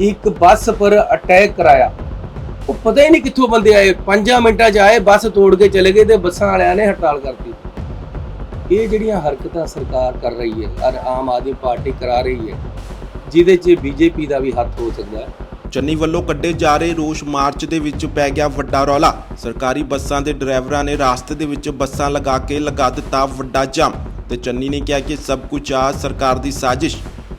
ਇੱਕ ਬੱਸ ਪਰ ਅਟੈਕ ਕਰਾਇਆ। ਉਹ ਪਤਾ ਹੀ ਨਹੀਂ ਕਿੱਥੋਂ ਬੰਦੇ ਆਏ। 5 ਮਿੰਟਾਂ 'ਚ ਆਏ, ਬੱਸ ਤੋੜ ਕੇ ਚਲੇ ਗਏ ਤੇ ਬੱਸਾਂ ਵਾਲਿਆਂ ਨੇ ਹੜਤਾਲ ਕਰਤੀ। ਇਹ ਜਿਹੜੀਆਂ ਹਰਕਤਾਂ ਸਰਕਾਰ ਕਰ ਰਹੀ ਹੈ ਔਰ ਆਮ ਆਦਮੀ ਪਾਰਟੀ ਕਰਾ ਰਹੀ ਹੈ, ਜਿਹਦੇ 'ਚ ਬੀਜੇਪੀ ਦਾ ਵੀ ਹੱਥ ਹੋ ਸਕਦਾ ਹੈ। ਚੰਨੀ ਵੱਲੋਂ ਕੱਢੇ ਜਾ ਰਹੇ ਰੋਸ ਮਾਰਚ ਦੇ ਵਿੱਚ ਪੈ ਗਿਆ ਵੱਡਾ ਰੌਲਾ। ਸਰਕਾਰੀ ਬੱਸਾਂ ਦੇ ਡਰਾਈਵਰਾਂ ਨੇ ਰਾਸਤੇ ਦੇ ਵਿੱਚ ਬੱਸਾਂ ਲਗਾ ਕੇ ਲਗਾ ਦਿੱਤਾ ਵੱਡਾ ਜਾਮ। ਤੇ ਚੰਨੀ ਨੇ ਕਿਹਾ ਕਿ ਸਭ ਕੁਝ ਆ ਸਰਕਾਰ ਦੀ ਸਾਜ਼ਿਸ਼।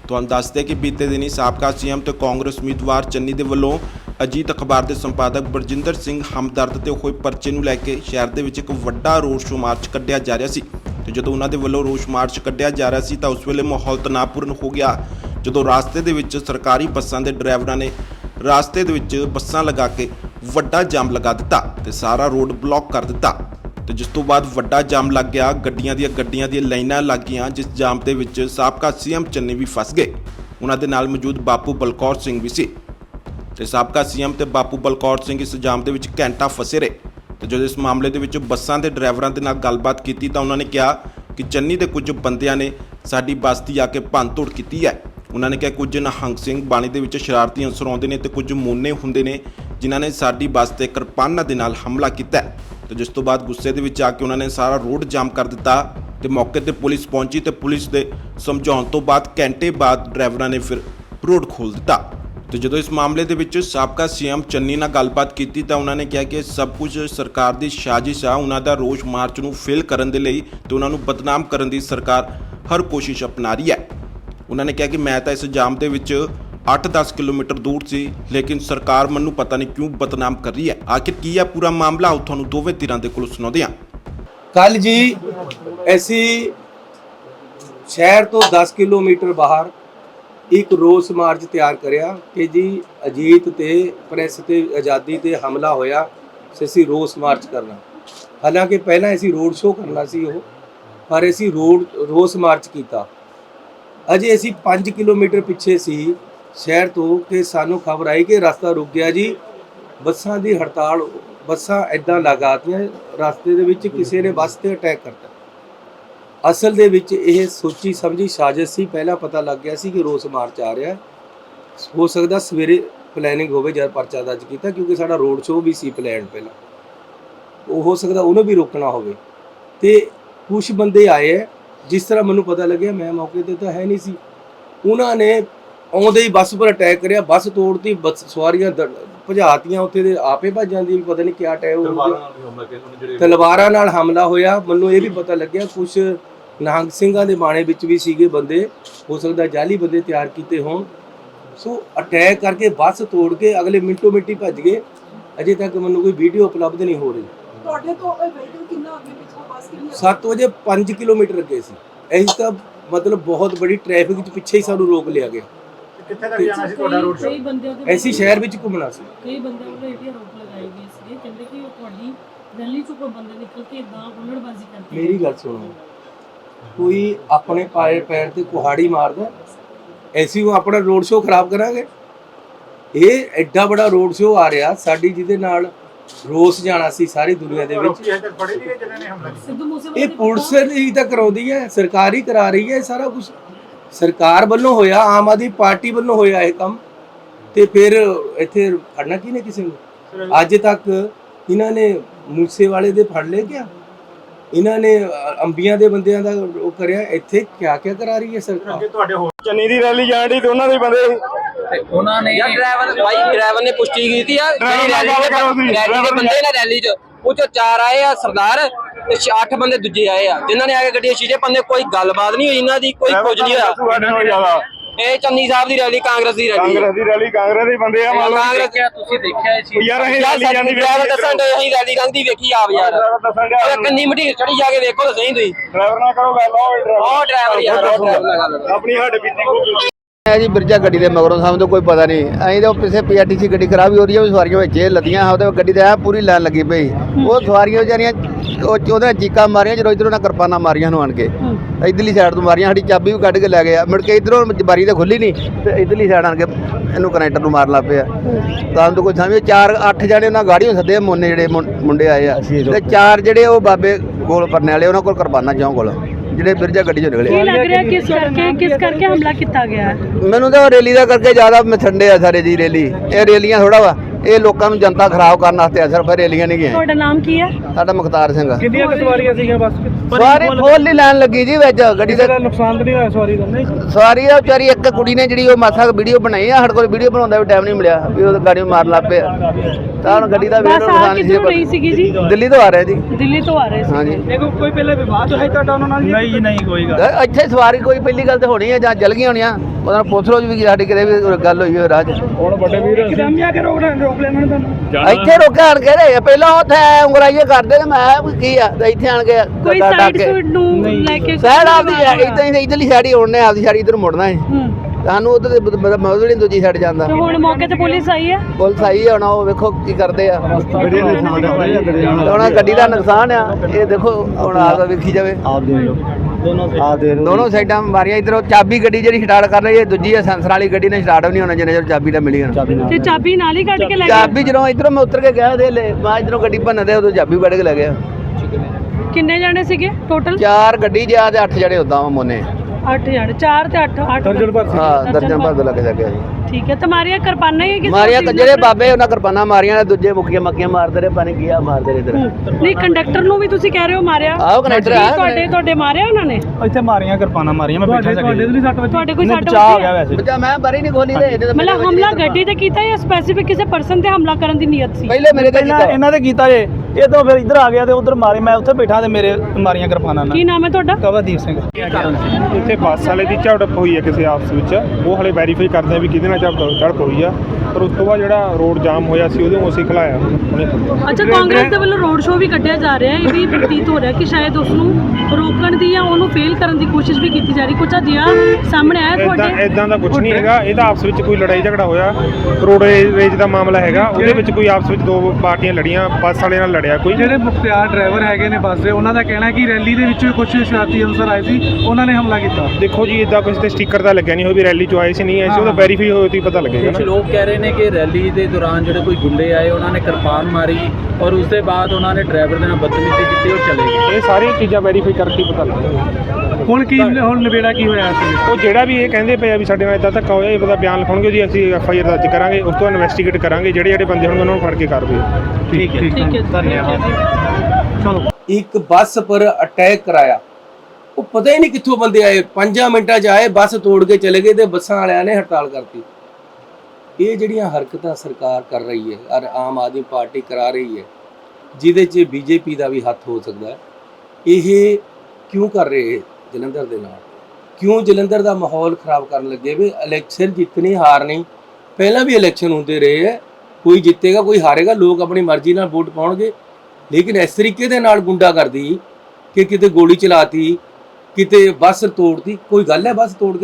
ਤੁਹਾਨੂੰ ਦੱਸਦੇ ਕਿ ਬੀਤੇ ਦਿਨੀ ਸਾਬਕਾ ਸੀਐਮ ਤੇ ਕਾਂਗਰਸ ਉਮੀਦਵਾਰ ਚੰਨੀ ਦੇ ਵੱਲੋਂ ਅਜੀਤ ਅਖਬਾਰ ਦੇ ਸੰਪਾਦਕ ਬਰਜਿੰਦਰ ਸਿੰਘ ਹਮਦਰਦ ਤੇ ਹੋਏ ਪਰਚੇ ਨੂੰ ਲੈ ਕੇ ਸ਼ਹਿਰ ਦੇ ਵਿੱਚ ਇੱਕ ਵੱਡਾ ਰੋਡ ਸ਼ੋ ਮਾਰਚ ਕੱਢਿਆ ਜਾ ਰਿਹਾ ਸੀ ਤੇ ਜਦੋਂ ਉਹਨਾਂ ਦੇ ਵੱਲੋਂ ਰੋਸ ਮਾਰਚ ਕੱਢਿਆ ਜਾ ਰਿਹਾ ਸੀ ਤਾਂ ਉਸ ਵੇਲੇ ਮਾਹੌਲ ਤਣਾਅਪੂਰਨ ਹੋ ਗਿਆ। ਜਦੋਂ ਰਾਸਤੇ ਦੇ ਵਿੱਚ ਸਰਕਾਰੀ ਬੱਸਾਂ ਦੇ ਡਰਾਈਵਰਾਂ ਨੇ ਰਾਸਤੇ ਦੇ ਵਿੱਚ ਬੱਸਾਂ ਲਗਾ ਕੇ ਵੱਡਾ ਜਾਮ ਲਗਾ ਦਿੱਤਾ ਤੇ ਸਾਰਾ ਰੋਡ ਬਲੌਕ ਕਰ ਦਿੱਤਾ। ਤੇ ਜਿਸ ਤੋਂ ਬਾਅਦ ਵੱਡਾ ਜਾਮ ਲੱਗ ਗਿਆ, ਗੱਡੀਆਂ ਦੀਆਂ ਗੱਡੀਆਂ ਦੀਆਂ ਲਾਈਨਾਂ ਲੱਗ ਗਈਆਂ ਜਿਸ ਜਾਮ ਦੇ ਵਿੱਚ ਸਾਬਕਾ ਸੀਐਮ ਚੰਨੀ ਵੀ ਫਸ ਗਏ। ਉਹਨਾਂ ਦੇ ਨਾਲ ਮੌਜੂਦ ਬਾਪੂ ਬਲਕੌਰ ਸਿੰਘ ਵੀ ਸੀ। ਤੇ ਸਾਬਕਾ ਸੀਐਮ ਤੇ ਬਾਪੂ ਬਲਕੌਰ ਸਿੰਘ ਇਸ ਜਾਮ ਦੇ ਵਿੱਚ ਘੰਟਾ ਫਸੇ ਰਹੇ। ਤੇ ਜਦੋਂ ਇਸ ਮਾਮਲੇ ਦੇ ਵਿੱਚ ਬੱਸਾਂ ਦੇ ਡਰਾਈਵਰਾਂ ਦੇ ਨਾਲ ਗੱਲਬਾਤ ਕੀਤੀ ਤਾਂ ਉਹਨਾਂ ਨੇ ਕਿਹਾ ਕਿ ਚੰਨੀ ਦੇ ਕੁਝ ਬੰਦਿਆਂ ਨੇ ਸਾਡੀ ਬੱਸ ਦੀ ਆ ਕੇ ਭੰਨਤੋੜ ਕੀਤੀ ਹੈ। ਉਹਨਾਂ ਨੇ ਕਿਹਾ ਕੁਝ ਨਹੰਗ ਸਿੰਘ ਬਾਣੀ ਦੇ ਵਿੱਚ ਸ਼ਰਾਰਤੀ ਅਨਸਰ ਆਉਂਦੇ ਨੇ ਤੇ ਕੁਝ ਮੋਨੇ ਹੁੰਦੇ ਨੇ ਜਿਨ੍ਹਾਂ ਨੇ ਸਾਡੀ ਬੱਸ ਤੇ ਕਿਰਪਾਨਾਂ ਦੇ ਨਾਲ ਹਮਲਾ ਕੀਤਾ ਹੈ। ਤੇ ਜਿਸ ਤੋਂ ਬਾਅਦ ਗੁੱਸੇ ਦੇ ਵਿੱਚ ਆ ਕੇ ਉਹਨਾਂ ਨੇ ਸਾਰਾ ਰੋਡ ਜਾਮ ਕਰ ਦਿੱਤਾ ਤੇ ਮੌਕੇ ਤੇ ਪੁਲਿਸ ਪਹੁੰਚੀ ਤੇ ਪੁਲਿਸ ਦੇ ਸਮਝਾਉਣ ਤੋਂ ਬਾਅਦ ਘੰਟੇ ਬਾਅਦ ਡਰਾਈਵਰਾਂ ਨੇ ਫਿਰ ਰੋਡ ਖੋਲ੍ਹ ਦਿੱਤਾ। ਤੇ ਜਦੋਂ ਇਸ ਮਾਮਲੇ ਦੇ ਵਿੱਚ ਸਾਬਕਾ ਸੀਐਮ ਚੰਨੀ ਨਾਲ ਗੱਲਬਾਤ ਕੀਤੀ ਤਾਂ ਉਹਨਾਂ ਨੇ ਕਿਹਾ ਕਿ ਸਭ ਕੁਝ ਸਰਕਾਰ ਦੀ ਸਾਜ਼ਿਸ਼ ਆ, ਉਹਨਾਂ ਦਾ ਰੋਸ ਮਾਰਚ ਨੂੰ ਫੇਲ ਕਰਨ ਦੇ ਲਈ ਤੇ ਉਹਨਾਂ ਨੂੰ ਬਦਨਾਮ ਕਰਨ ਦੀ ਸਰਕਾਰ ਹਰ ਕੋਸ਼ਿਸ਼ ਅਪਣਾ ਰਹੀ ਹੈ। ਉਹਨਾਂ ਨੇ ਕਿਹਾ ਕਿ ਮੈਂ ਤਾਂ ਇਸ ਜਾਮ ਦੇ ਵਿੱਚ 8-10 ਕਿਲੋਮੀਟਰ ਦੂਰ ਸੀ, ਲੇਕਿਨ ਸਰਕਾਰ ਮੈਨੂੰ ਪਤਾ ਨਹੀਂ ਕਿਉਂ ਬਦਨਾਮ ਕਰ ਰਹੀ ਹੈ। ਆਖਿਰ ਕੀ ਹੈ ਪੂਰਾ ਮਾਮਲਾ? ਉਹ ਤੁਹਾਨੂੰ ਦੋਵੇਂ ਧਿਰਾਂ ਦੇ ਕੋਲ ਸੁਣਾਉਂਦੇ ਹਾਂ। ਕੱਲ ਜੀ, ਅਸੀਂ ਸ਼ਹਿਰ ਤੋਂ 10 ਕਿਲੋਮੀਟਰ ਬਾਹਰ ਇੱਕ ਰੋਸ ਮਾਰਚ ਤਿਆਰ ਕਰਿਆ ਕਿ ਜੀ ਅਜੀਤ ਤੇ ਪ੍ਰੈਸ ਤੇ ਆਜ਼ਾਦੀ ਤੇ ਹਮਲਾ ਹੋਇਆ ਸੋ ਅਸੀਂ ਰੋਸ ਮਾਰਚ ਕਰਨਾ। ਹਾਲਾਂਕਿ ਪਹਿਲਾਂ ਅਸੀਂ ਰੋਡ ਸ਼ੋਅ ਕਰਨਾ ਸੀ ਉਹ, ਪਰ ਅਸੀਂ ਰੋਡ, ਰੋਸ ਮਾਰਚ ਕੀਤਾ। ਅਜੇ ਅਸੀਂ 5 ਕਿਲੋਮੀਟਰ ਪਿੱਛੇ ਸੀ ਸ਼ਹਿਰ ਤੋਂ ਕਿ ਸਾਨੂੰ ਖਬਰ ਆਈ ਕਿ ਰਸਤਾ ਰੁਕ ਗਿਆ ਜੀ। ਬੱਸਾਂ ਦੀ ਹੜਤਾਲ, ਬੱਸਾਂ ਐਦਾਂ ਲਗਾਤੀਆਂ, ਰਸਤੇ ਦੇ ਵਿੱਚ ਕਿਸੇ ਨੇ ਬੱਸ ਤੇ ਅਟੈਕ ਕਰਤਾ। ਅਸਲ ਦੇ ਵਿੱਚ ਇਹ ਸੋਚੀ ਸਮਝੀ ਸਾਜ਼ਿਸ਼ ਸੀ। ਪਹਿਲਾਂ ਪਤਾ ਲੱਗ ਗਿਆ ਸੀ ਕਿ ਰੋਸ ਮਾਰਚ ਆ ਰਿਹਾ। ਹੋ ਸਕਦਾ ਸਵੇਰੇ ਪਲੈਨਿੰਗ ਹੋਵੇ ਜਦ ਪਰਚਾ ਦਰਜ ਕੀਤਾ, ਕਿਉਂਕਿ ਸਾਡਾ ਰੋਡ ਸ਼ੋਅ ਵੀ ਸੀ ਪਲਾਨ ਪਹਿਲਾਂ। ਉਹ ਹੋ ਸਕਦਾ ਉਹਨੂੰ ਵੀ ਰੋਕਣਾ ਹੋਵੇ। ਤੇ ਕੁਝ ਬੰਦੇ ਆਏ ਹੈ। ਜਿਸ ਤਰ੍ਹਾਂ ਮੈਨੂੰ ਪਤਾ ਲੱਗਿਆ, ਮੈਂ ਮੌਕੇ ਤੇ ਤਾਂ ਹੈ ਨਹੀਂ ਸੀ। ਉਹਨਾਂ ਨੇ ਆਉਂਦੇ ਹੀ ਬੱਸ ਪਰ ਅਟੈਕ ਕਰਿਆ ਬੱਸ ਤੋੜਤੀ ਬੱਸ ਸਵਾਰੀਆਂ ਦ- ਭਜਾਤੀਆਂ ਉੱਥੇ ਦੇ ਆਪੇ ਭੱਜ ਜਾਂਦੀ ਪਤਾ ਨਹੀਂ ਕਿਆ ਟਾਇਰ ਤਲਵਾਰਾਂ ਨਾਲ ਹਮਲਾ ਹੋਇਆ ਮੈਨੂੰ ਇਹ ਵੀ ਪਤਾ ਲੱਗਿਆ ਕੁਝ ਨਿਹੰਗ ਸਿੰਘਾਂ ਦੇ ਬਾਣੇ ਵਿੱਚ ਵੀ ਸੀਗੇ ਬੰਦੇ ਹੋ ਸਕਦਾ ਜਾਲੀ ਬੰਦੇ ਤਿਆਰ ਕੀਤੇ ਹੋਣ। ਸੋ ਅਟੈਕ ਕਰਕੇ ਬੱਸ ਤੋੜ ਕੇ ਅਗਲੇ ਮਿੰਟੋ ਮਿੰਟੀ ਭੱਜ ਗਏ। ਅਜੇ ਤੱਕ ਮੈਨੂੰ ਕੋਈ ਵੀਡੀਓ ਉਪਲਬਧ ਨਹੀਂ ਹੋ ਰਹੀ। ਤੁਹਾਡੇ ਤੋਂ ਇਹ ਵਹੀਕਲ ਕਿੰਨਾ ਅੱਗੇ ਪਿੱਛੋਂ ਬੱਸ ਕਿੰਨੀ ਅੱਗੇ? 7 ਵਜੇ 5 ਕਿਲੋਮੀਟਰ ਅੱਗੇ ਸੀ। ਅਸੀਂ ਤਾਂ ਮਤਲਬ ਬਹੁਤ ਬੜੀ ਟ੍ਰੈਫਿਕ ਵਿੱਚ ਪਿੱਛੇ ਹੀ ਸਾਨੂੰ ਰੋਕ ਲਿਆ ਗਿਆ। ਕਿੱਥੇ ਤੱਕ ਜਾਣਾ ਸੀ ਤੁਹਾਡਾ ਰੋਡ ਕਈ ਬੰਦਿਆਂ ਦੇ ਐਸੀ ਸ਼ਹਿਰ ਵਿੱਚ ਘੁੰਮਣਾ ਸੀ। ਕਈ ਬੰਦਿਆਂ ਵੱਲੋਂ ਇਹ ਵੀ ਆਰੋਪ ਲਗਾਏ ਗਏ ਸੀਗੇ ਕਹਿੰਦੇ ਕਿ ਉਹ ਤੁਹਾਡੀ ਰੈਲੀ ਚੋਂ ਕੋਈ ਬੰਦੇ ਨਿਕਲ ਕੇ ਇਦਾਂ ਹੁਲੜਬਾਜ਼ੀ ਕਰਦੇ ਮੇਰੀ ਗੱਲ ਸੁਣੋ। ਕੋਈ ਆਪਣੇ ਪਾਏ ਪੈਰ ਤੇ ਕੁਹਾੜੀ ਮਾਰਦਾ ਐਸੀ ਉਹ ਆਪਣਾ ਰੋਡ ਸ਼ੋਅ ਖਰਾਬ ਕਰਾਂਗੇ। ਇਹ ਐਡਾ ਬੜਾ ਰੋਡ ਸ਼ੋਅ ਆ ਰਿਹਾ ਸਾਡੀ ਜਿਹਦੇ ਨਾਲ ਰੋਸ ਜਾਣਾ ਸੀ ਸਾਰੀ ਦੁਨੀਆ ਦੇ ਵਿੱਚ। ਰੋਕੀ ਹਜੇ ਤੱਕ ਫੜੇ ਨਹੀਂ ਗਏ ਜਿਨ੍ਹਾਂ ਨੇ ਹਮਲਾ ਕੀਤਾ। ਸਿੱਧੂ ਮੂਸੇਵਾਲੇ ਇਹ ਦੀ ਪੁਲਿਸ ਹੀ ਤਾਂ ਕਰਾਉਂਦੀ ਹੈ ਸਰਕਾਰ ਹੀ ਕਰਾ ਰਹੀ ਹੈ ਇਹ ਸਾਰਾ ਕੁਝ ਸਰਕਾਰ ਵੱਲੋਂ ਹੋਇਆ ਆਮ ਆਦਮੀ ਪਾਰਟੀ ਵੱਲੋਂ ਹੋਇਆ ਇਹ ਕੰਮ। ਤੇ ਫਿਰ ਇੱਥੇ ਫੜਨਾ ਕੀ ਨੇ ਕਿਸੇ ਨੂੰ? ਅੱਜ ਤੱਕ ਇਹਨਾਂ ਨੇ ਮੂਸੇ ਵਾਲੇ ਦੇ ਫੜ ਲਏ ਕਿਆ? ਇਹਨਾਂ ਨੇ ਅੰਬੀਆਂ ਦੇ ਬੰਦਿਆਂ ਦਾ ਉਹ ਕਰਿਆ ਇੱਥੇ ਕਿਆ ਕਿਆ ਕਰਾ ਰਹੀ ਹੈ ਸਰਕਾਰ? ਅੱਗੇ ਤੁਹਾਡੇ ਹੋਰ ਚੰਨੀ ਦੀ ਰੈਲੀ ਜਾਣ ਦੀ ਤੇ ਉਹਨਾਂ ਦੇ ਬੰਦੇ ਉਹਨਾਂ ਨੇ ਯਾਰ ਡਰਾਈਵਰ ਭਾਈ ਡਰਾਈਵਰ ਨੇ ਪੁਸ਼ਟੀ ਕੀਤੀ ਆ ਜਿਹੜੀ ਰੈਲੀ ਦੇ ਬੰਦੇ ਨੇ ਰੈਲੀ 'ਚ ਉਹ 'ਚੋਂ ਚਾਰ ਆਏ ਆ ਸਰਦਾਰ। ਅੱਠ ਬੰਦੇ ਦੂਜੇ ਆਏ ਆ। ਜਿਨ੍ਹਾਂ ਨੇ ਆ ਕੇ ਗੱਡੀਆਂ ਸ਼ੀਸ਼ੇ ਪੰਦੇ ਕੋਈ ਗੱਲਬਾਤ ਨਹੀਂ ਹੋਈ ਇਹਨਾਂ ਦੀ ਕੋਈ ਕੁਝ ਨਹੀਂ ਹੋਇਆ। ਤੁਹਾਡੇ ਨਾਲ ਜ਼ਿਆਦਾ। ਇਹ ਚੰਨੀ ਸਾਹਿਬ ਦੀ ਰੈਲੀ ਕਾਂਗਰਸ ਦੀ ਰੈਲੀ। ਕਾਂਗਰਸ ਦੀ ਰੈਲੀ ਕਾਂਗਰਸ ਦੇ ਬੰਦੇ ਆ ਮੰਨ ਲਓ ਕਾਂਗਰਸ ਤੁਸੀਂ ਦੇਖਿਆ ਇਹ ਚੀਜ਼? ਯਾਰ ਅਸੀਂ ਯਾਰ ਰੈਲੀ ਜਾਂਦੀ ਸਾਡੀ ਡਰਾਈਵਰ ਦੱਸਣ ਦੇ ਅਸੀਂ ਰੈਲੀ ਲੰਘਦੀ ਵੇਖੀ ਆਪ ਯਾਰ। ਦੱਸਣ ਡਿਆ ਇਹ ਕੰਨੀ ਮਟੀਰ ਚੜੀ ਜਾ ਕੇ ਵੇਖੋ ਤਾਂ ਸਹੀ ਤੁਸੀਂ। ਡਰਾਈਵਰ ਨਾਲ ਕਰੋ ਗੱਲ ਉਹ ਉਹ ਡਰਾਈਵਰ ਯਾਰ ਉਹ ਡਰਾਈਵਰ ਨਾਲ ਗੱਲ। ਕਰੋ। ਆਪਣੀ ਹੱਡ ਬੀਤੀ ਕੋਈ ਹੈ ਜੀ ਬਿਰਜਾ ਗੱਡੀ ਦੇ ਮਗਰੋਂ ਸਾਨੂੰ ਤਾਂ ਕੋਈ ਪਤਾ ਨਹੀਂ। ਅਸੀਂ ਤਾਂ ਪਿੱਛੇ ਪੀਆਰਟੀਸੀ ਗੱਡੀ ਖਰਾਬ ਹੀ ਹੋ ਰਹੀ ਹੈ ਉਹ ਸਵਾਰੀਆਂ ਵਿੱਚ ਇਹ ਲੱਦੀਆਂ ਉਹਦੇ ਗੱਡੀ ਤੇ ਆ ਪੂਰੀ ਲਾਈਨ ਲੱਗੀ ਪਈ। ਉਹ ਸਵਾਰੀਆਂ ਵਿਚਾਰੀਆਂ ਉਹ ਉਹਦੇ ਚੀਕਾਂ ਮਾਰੀਆਂ ਜਦੋਂ ਇਧਰੋਂ ਨਾ ਕਿਰਪਾਨਾਂ ਮਾਰੀਆਂ ਨੂੰ ਆਣ ਕੇ। ਇਧਰਲੀ ਸਾਈਡ ਤੋਂ ਮਾਰੀਆਂ ਸਾਡੀ ਚਾਬੀ ਵੀ ਕੱਢ ਕੇ ਲੈ ਗਏ ਆ। ਮੁੜ ਕੇ ਇਧਰੋਂ ਬਾਰੀ ਤਾਂ ਖੁੱਲੀ ਨਹੀਂ ਤੇ ਇਧਰਲੀ ਸਾਈਡ ਆਣ ਕੇ ਇਹਨੂੰ ਕਨੈਕਟਰ ਨੂੰ ਮਾਰਨ ਲੱਗ ਪਿਆ ਤਾਂ ਤੋਂ ਕੋਈ ਸਮਝ ਚਾਰ ਅੱਠ ਜਣੇ ਉਹਨਾਂ ਗਾੜੀਆਂ ਸੱਦੇ ਮੋਨੇ ਜਿਹੜੇ ਮੁੰਡੇ ਆਏ ਆ। ਤੇ ਚਾਰ ਜਿਹੜੇ ਉਹ ਬਾਬੇ ਗੋਲ ਪਰਨੇ ਵਾਲੇ ਉਹਨਾਂ ਕੋਲ ਕਿਰਪਾਨਾਂ ਚੌਂ ਕੋਲ ਜਿਹੜੇ ਬਿਰਜਾ ਗੱਡੀ ਚੋਂ ਕੀ ਨਿਕਲੇ ਲੱਗ ਰਿਹਾ ਕਿਸ ਕਰਕੇ ਕਿਸ ਕਰਕੇ ਹਮਲਾ ਕੀਤਾ ਗਿਆ? ਹੈ ਮੈਨੂੰ ਤਾਂ ਉਹ ਰੈਲੀ ਦਾ ਕਰਕੇ ਜ਼ਿਆਦਾ ਮਥੰਡੇ ਆ ਸਾਰੇ ਜੀ ਰੈਲੀ। ਇਹ ਰੈਲੀਆਂ ਥੋੜਾ ਵਾ। ਇਹ ਲੋਕਾਂ ਨੂੰ ਜਨਤਾ ਖਰਾਬ ਕਰਨ ਵਾਸਤੇ ਆ ਸਿਰਫ ਇਹ ਰੈਲੀਆਂ ਨਹੀਂ ਗਈਆਂ। ਤੁਹਾਡਾ ਨਾਮ ਕੀ ਹੈ? ਸਾਡਾ ਮੁਖਤਾਰ ਸਿੰਘ ਆ। ਕਿੰਨੀਆਂ ਸਵਾਰੀਆਂ ਸੀਗੀਆਂ ਬੱਸ ਸਵਾਰੀ ਫੁੱਲ ਹੀ ਲਾਈਨ ਲੱਗੀ ਜੀ ਵਿੱਚ ਗੱਡੀ ਦੇ ਨੁਕਸਾਨ ਤਾਂ ਨਹੀਂ ਹੋਇਆ ਸਵਾਰੀ ਦਾ ਨਹੀਂ? ਸਵਾਰੀ ਆ ਵਿਚਾਰੀ ਇੱਕ ਕੁੜੀ ਨੇ ਜਿਹੜੀ ਉਹ ਮਾਸਾ ਵੀਡੀਓ ਬਣਾਈ ਆ ਸਾਡੇ ਕੋਲ ਵੀਡੀਓ ਬਣਾਉਂਦਾ ਵੀ ਟਾਈਮ ਨਹੀਂ ਮਿਲਿਆ ਵੀ ਉਹ ਗਾੜੀ ਮਾਰਨ ਲੱਗ ਪਿਆ। ਤਾਂ ਹੁਣ ਗੱਡੀ ਦਾ ਵੀ ਬਸ ਆ ਨੁਕਸਾਨ ਨਹੀਂ ਕਿੱਥੋਂ ਰਹੀ ਸੀਗੀ ਜੀ? ਸੀ ਦਿੱਲੀ ਤੋਂ ਆ ਰਿਹਾ ਜੀ। ਦਿੱਲੀ ਤੋਂ ਆ ਰਹੇ ਸੀ। ਹਾਂਜੀ। ਦੇਖੋ ਕੋਈ ਪਹਿਲੇ ਵਿਵਾਦ ਹੈ ਤੁਹਾਡਾ ਉਹਨਾਂ ਨਾਲ ਨਹੀਂ ਜੀ ਨਹੀਂ ਕੋਈ ਅ- ਇੱਥੇ ਸਵਾਰੀ ਕੋਈ ਪਹਿਲੀ ਗੱਲ ਤੇ ਹੋਣੀ ਹੈ ਜਾਂ ਜਲ ਗਈਆਂ ਹੋਣੀਆਂ ਉਹਨਾਂ ਨੂੰ ਪੁੱਛ ਲਓ ਜੀ ਵੀ ਸਾਡੀ ਕਿਤੇ ਵੀ ਗੱਲ ਹੋਈ ਹੋਵੇ ਰਾਹ 'ਚ। ਹੁਣ ਵੱਡੇ ਵੀਰ ਇੱਕਦਮ ਹੀ ਆ ਕੇ ਰੋਕ ਲੈਣ ਰੋਕ ਲੈਣ ਉਹਨਾਂ ਤੁਹਾਨੂੰ? ਇੱਥੇ ਰੋਕਿਆ ਆਣ ਕੇ ਰਹੇ ਪਹਿਲਾਂ ਉੱਥੇ ਉਂਗਰਾਈਏ ਕਰਦੇ ਤੇ ਮੈਂ ਕਿਹਾ ਵੀ ਕੀ ਆ ਤੇ ਇੱਥੇ ਆਣ ਕੇ ਕੋਈ ਡਰ ਸਾਈਡ ਕੇ। ਸੂਟ ਨੂੰ ਲੈ ਕੇ ਸਾਈਡ ਆਪਦੀ ਹੈ ਇਦਾਂ ਹੀ ਇਧਰਲੀ ਸਾਈਡ ਹੀ ਉੜਨੇ ਆਪਦੀ ਸਾਈਡ ਇਧਰ ਮੁੜਨਾ ਹੈ ਹੂੰ। ਸਾਨੂੰ ਉਧਰ ਦੇ ਮਤਲਬ ਮਤਲਬ ਨਹੀਂ ਦੂਜੀ ਸਾਈਡ ਜਾਂਦਾ। ਤੇ ਹੁਣ ਮੌਕੇ ਤੇ ਪੁਲਿਸ ਆਈ ਹੈ ਪੁਲਿਸ ਆਈ ਹੈ ਹੁਣ ਉਹ ਵੇਖੋ ਕੀ ਕਰਦੇ ਆ। ਹੁਣ ਗੱਡੀ ਦਾ ਨੁਕਸਾਨ ਆ ਇਹ ਦੇਖੋ ਹੁਣ ਆਪਦਾ ਵੇਖੀ ਜਾਵੇ। ਆਪ ਦੇਖ ਲਓ। ਦੋਨੋਂ ਆ ਦੇ ਦੋਨੋਂ ਸਾਈਡਾਂ ਮਾਰੀਆਂ ਇਧਰੋਂ ਚਾਬੀ ਗੱਡੀ ਜਿਹੜੀ ਸਟਾਰਟ ਕਰ ਰਹੀ ਹੈ ਦੂਜੀ ਹੈ ਸੈਂਸਰ ਵਾਲੀ ਗੱਡੀ ਨੇ ਸਟਾਰਟ ਵੀ ਨਹੀਂ ਹੋਣਾ ਜਿੰਨੇ ਚਿਰ ਚਾਬੀ ਨਾ ਮਿਲੀ ਹੁਣ। ਤੇ ਚਾਬੀ ਨਾਲ ਹੀ ਕੱਢ ਕੇ ਲੈ ਗਏ? ਚਾਬੀ ਜਦੋਂ ਇਧਰੋਂ ਮੈਂ ਉਤਰ ਕੇ ਗਿਆ ਦੇ ਲੈ ਮੈਂ ਇਧਰੋਂ ਗੱਡੀ ਭੰਨਦੇ ਉਦੋਂ ਚਾਬੀ ਕੱਢ ਕੇ ਲੈ ਗਿਆ ਕਿੰਨੇ ਜਾਣੇ ਸੀਗੇ ਟੋਟਲ ਚਾਰ ਗੱਡੀ ਜਿਆ ਤੇ ਅੱਠ ਜਣੇ ਉਦਾਂ ਵਾ ਮੋਨੇ। 8 ਜਾਣੇ 4 ਤੇ 8 8 ਦਰਜਨ ਭਰ। ਹਾਂ ਦਰਜਨ ਭਰ ਦੇ ਲੱਗੇ ਲੱਗਿਆ ਜੀ ਠੀਕ ਹੈ। ਤੇ ਮਾਰੀਆਂ ਕਿਰਪਾਨਾਂ ਹੀ ਕਿਸੇ ਮਾਰੀਆਂ? ਜਿਹੜੇ ਬਾਬੇ ਉਹਨਾਂ ਕਿਰਪਾਨਾਂ ਮਾਰੀਆਂ ਨੇ ਦੂਜੇ ਮੁੱਕੀਆਂ ਮੱਕੀਆਂ ਮਾਰਦੇ ਰਹੇ ਪਾਣੀ ਕੀਆ ਮਾਰਦੇ ਰਹੇ ਇਧਰ। ਨਹੀਂ ਕੰਡਕਟਰ ਨੂੰ ਵੀ ਤੁਸੀਂ ਕਹਿ ਰਹੇ ਹੋ ਮਾਰਿਆ। ਆਓ ਕਨੈਕਟਰ ਆ ਤੁਹਾਡੇ ਤੁਹਾਡੇ ਮਾਰਿਆ ਉਹਨਾਂ ਨੇ? ਇੱਥੇ ਮਾਰੀਆਂ ਕਿਰਪਾਨਾਂ ਮਾਰੀਆਂ ਮੈਂ ਬੈਠਾ ਸੀ ਤੁਹਾਡੇ ਨਹੀਂ ਸੱਟ ਤੁਹਾਡੇ ਕੋਈ ਸੱਟ ਬਚਾ ਹੋ ਵੱਜੀ ਗਿਆ? ਵੈਸੇ। ਬੱਚਾ ਮੈਂ ਬਾਰੀ ਨਹੀਂ ਖੋਲੀ ਤੇ ਇਹਦੇ ਤਾਂ ਮਤਲਬ ਮੇਰੇ ਹਮਲਾ ਗੱਡੀ ਤੇ ਕੀਤਾ ਜਾਂ ਸਪੈਸੀਫਿਕ ਕਿਸੇ ਪਰਸਨ ਤੇ ਹਮਲਾ ਕਰਨ ਦੀ ਨੀਅਤ ਸੀ? ਪਹਿਲੇ ਮੇਰੇ ਤੇ ਪਹਿਲਾਂ ਕੀਤਾ। ਇਹਨਾਂ ਦੇ ਕੀਤਾ ਜੇ। ਇਹ ਤੋਂ ਫਿਰ ਇੱਧਰ ਆ ਗਿਆ ਤੇ ਉਧਰ ਮਾਰੇ ਮੈਂ ਉੱਥੇ ਬੈਠਾ ਤੇ ਮੇਰੇ ਮਾਰੀਆਂ ਕਿਰਪਾਨਾਂ ਨਾਲ। ਕੀ ਨਾਮ ਹੈ ਤੁਹਾਡਾ? ਕਵਰਦੀਪ ਸਿੰਘ। ਇੱਥੇ ਬੱਸ ਵਾਲੇ ਦੀ ਝੜਪ ਹੋਈ ਹੈ ਕਿਸੇ ਆਪਸ ਵਿੱਚ। ਉਹ ਹਲੇ ਵੈਰੀਫਾਈ ਕਰਦੇ ਆ ਵੀ ਕਿਹਦੇ ਨਾਲ ਝੜਪ ਝੜਪ ਹੋਈ ਆ। ਪਰ ਉਸ ਤੋਂ ਬਾਅਦ ਜਿਹੜਾ ਰੋਡ ਜਾਮ ਹੋਇਆ ਸੀ ਉਹਦੇ ਨੂੰ ਅਸੀਂ ਖਲਾਇਆ। ਉਹਨੇ ਅੱਛਾ ਕਾਂਗਰਸ ਦੇ ਵੱਲੋਂ ਰੋਡ ਸ਼ੋਅ ਵੀ ਕੱਢਿਆ ਜਾ ਰਿਹਾ ਹੈ ਇਹ ਵੀ ਪ੍ਰਤੀਤ ਹੋ ਰਿਹਾ ਕਿ ਸ਼ਾਇਦ ਉਸ ਨੂੰ ਰੋਕਣ ਦੀ ਜਾਂ ਉਹਨੂੰ ਫੇਲ ਕਰਨ ਦੀ ਕੋਸ਼ਿਸ਼ ਵੀ ਕੀਤੀ ਜਾ ਰਹੀ। ਕੁਝ ਅਜਿਹਾ ਸਾਹਮਣੇ ਆਇਆ ਤੁਹਾਡੇ? ਇਦਾਂ ਦਾ ਕੁਝ ਨਹੀਂ ਹੈਗਾ। ਇਹਦਾ ਆਪਸ ਵਿੱਚ ਕੋਈ ਲੜਾਈ ਝਗੜਾ ਹੋਇਆ। ਰੋਡਵੇਜ ਦਾ ਮਾਮਲਾ ਹੈਗਾ। ਉਹਦੇ ਵਿੱਚ ਕੋਈ ਆਪਸ ਵਿੱਚ ਦੋ ਪਾਰਟੀਆਂ ਲੜੀਆਂ ਬੱਸ ਵਾਲੇ ਨਾਲ ਲੜਿਆ ਕੋਈ। ਜਿਹੜੇ ਮੁਖਤਿਆਰ ਡਰਾਈਵਰ ਹੈਗੇ ਨੇ ਬੱਸ ਦੇ ਉਹਨਾਂ ਦਾ ਕਹਿਣਾ ਹੈ ਕਿ ਰੈਲੀ ਦੇ ਵਿੱਚ ਕੁਝ ਸ਼ਰਾਰਤੀ ਅਨਸਰ ਆਏ ਸੀ। ਉਹਨਾਂ ਨੇ ਹਮਲਾ ਕੀਤਾ। ਦੇਖੋ ਜੀ ਇਦਾਂ ਕੁਝ ਤੇ ਸਟicker ਤਾਂ ਲੱਗਿਆ ਨਹੀਂ ਹੋਇਆ ਵੀ ਰੈਲੀ ਚੋਂ ਆਏ ਸੀ ਨਹੀਂ ਆਏ ਸੀ। ਉਹਦਾ ਵੈਰੀਫਾਈ ਹੋਇਆ ਤਾਂ ਹੀ ਪਤਾ ਲੱਗੇਗਾ ਕੁਝ ਨਾ। ਲੋਕ ਕਹਿ ਰਹੇ ਨੇ ਕਿ ਰੈਲੀ ਦੇ ਦੌਰਾਨ ਜਿਹੜੇ ਕੋਈ ਗੁੰਡੇ ਆਏ ਉਹਨਾਂ ਨੇ ਕਿਰਪਾਨ ਮਾਰੀ ਔਰ ਉਸ ਦੇ ਬਾਅਦ ਉਹਨਾਂ ਨੇ ਡਰਾਈਵਰ ਦੇ ਨਾਲ ਬਦਤਮੀਜ਼ੀ ਕੀਤੀ ਔਰ ਚਲੇ ਗਏ। ਇਹ ਸਾਰੀਆਂ ਚੀਜ਼ਾਂ ਵੈਰੀਫਾਈ ਕਰਕੇ ਹੀ ਪਤਾ ਲੱਗੇਗਾ। ਹੁਣ ਕੀ ਹੁਣ ਨਿਬੇੜਾ ਕੀ ਹੋਇਆ ਸੀ? ਉਹ ਜਿਹੜਾ ਵੀ ਇਹ ਕਹਿੰਦੇ ਪਏ ਆ ਵੀ ਸਾਡੇ ਨਾਲ ਇਦਾਂ ਧੱਕਾ ਹੋਇਆ ਇਹ ਪਤਾ ਬਿਆਨ ਲਿਖਾਉਣਗੇ ਜੀ ਅਸੀਂ ਐਫ ਆਈ ਆਰ ਦਰਜ ਕਰਾਂਗੇ ਉਸ ਤੋਂ ਇਨਵੈਸਟੀਗੇਟ ਕਰਾਂਗੇ ਜਿਹੜੇ ਜਿਹੜੇ ਬੰਦੇ ਹੋਣਗੇ ਉਹਨਾਂ ਨੂੰ ਫੜ ਕੇ ਕਾਰਵਾਈ ਠੀਕ ਹੈ। ਠੀਕ ਹੈ ਧੰਨਵਾਦ। ਚਲੋ। ਇੱਕ ਬੱਸ ਪਰ ਅਟੈਕ ਕਰਾਇਆ। ਉਹ ਪਤਾ ਹੀ ਨਹੀਂ ਕਿੱਥੋਂ ਬੰਦੇ ਆਏ 5 ਮਿੰਟਾਂ 'ਚ ਆਏ ਬੱਸ ਤੋੜ ਕੇ ਚਲੇ ਗਏ ਤੇ ਬੱਸਾਂ ਵਾਲਿਆਂ ਨੇ ਹੜਤਾਲ ਕਰਤੀ। ਇਹ ਜਿਹੜੀਆਂ ਹਰਕਤਾਂ ਸਰਕਾਰ ਕਰ ਰਹੀ ਹੈ ਔਰ ਆਮ ਆਦਮੀ ਪਾਰਟੀ ਕਰਾ ਰਹੀ ਹੈ, ਜਿਹਦੇ 'ਚ ਬੀਜੇਪੀ ਦਾ ਵੀ ਹੱਥ ਹੋ ਸਕਦਾ ਹੈ, ਇਹ ਕਿਉਂ ਕਰ ਰਹੇ ਜਲੰਧਰ ਦੇ ਨਾਲ? ਕਿਉਂ ਜਲੰਧਰ ਦਾ ਮਾਹੌਲ ਖਰਾਬ ਕਰਨ ਲੱਗੇ ਵੀ ਇਲੈਕਸ਼ਨ ਜਿੱਤਣੀ, ਹਾਰਨੀ? ਪਹਿਲਾਂ ਵੀ ਇਲੈਕਸ਼ਨ ਹੁੰਦੇ ਰਹੇ ਹੈ, ਕੋਈ ਜਿੱਤੇਗਾ, ਕੋਈ ਹਾਰੇਗਾ, ਲੋਕ ਆਪਣੀ ਮਰਜ਼ੀ ਨਾਲ ਵੋਟ ਪਾਉਣਗੇ, ਲੇਕਿਨ ਇਸ ਤਰੀਕੇ ਦੇ ਨਾਲ ਗੁੰਡਾ ਕਰਦੀ ਕਿ ਕਿਤੇ ਗੋਲੀ ਚਲਾਤੀ, ਕਿਤੇ ਬੱਸ ਤੋੜਤੀ, ਕੋਈ ਗੱਲ ਹੈ ਬੱਸ ਤੋੜ ਕੇ